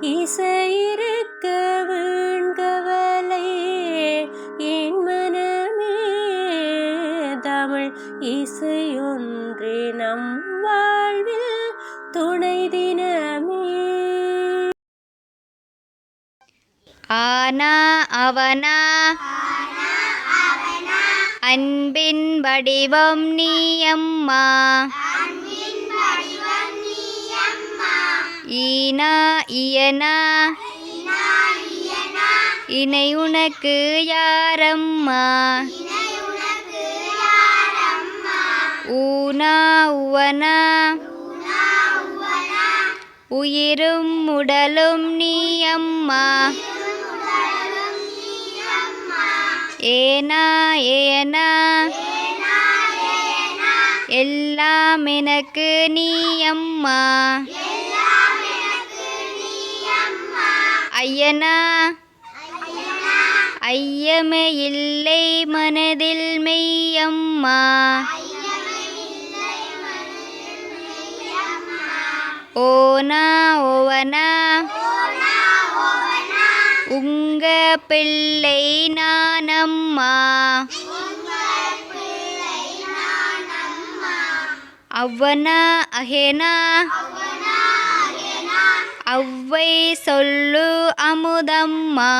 இசையிருக்க வேண்கவலை என் மனமே. தமிழ் இசையொன்றே நம் வாழ்வில் துணை தினமே. ஆனா அவனா. அன்பின் வடிவம் நீ அம்மா. ஈனா இயனா. இணை உனக்கு யாரம்மா? ஊனா உவனா. உயிரும் உடலும் நீ அம்மா ஏனா ஏனா. எல்லாம் எனக்கு நீ அம்மா ஐயனா? ஐயமே இல்லை மனதில் மெய்யம்மா. ஓனா ஓவனா? உங்க பிள்ளை நானம்மா. அவ்வனா அஹேனா அவ்வை சொல்லு அமுதம்மா.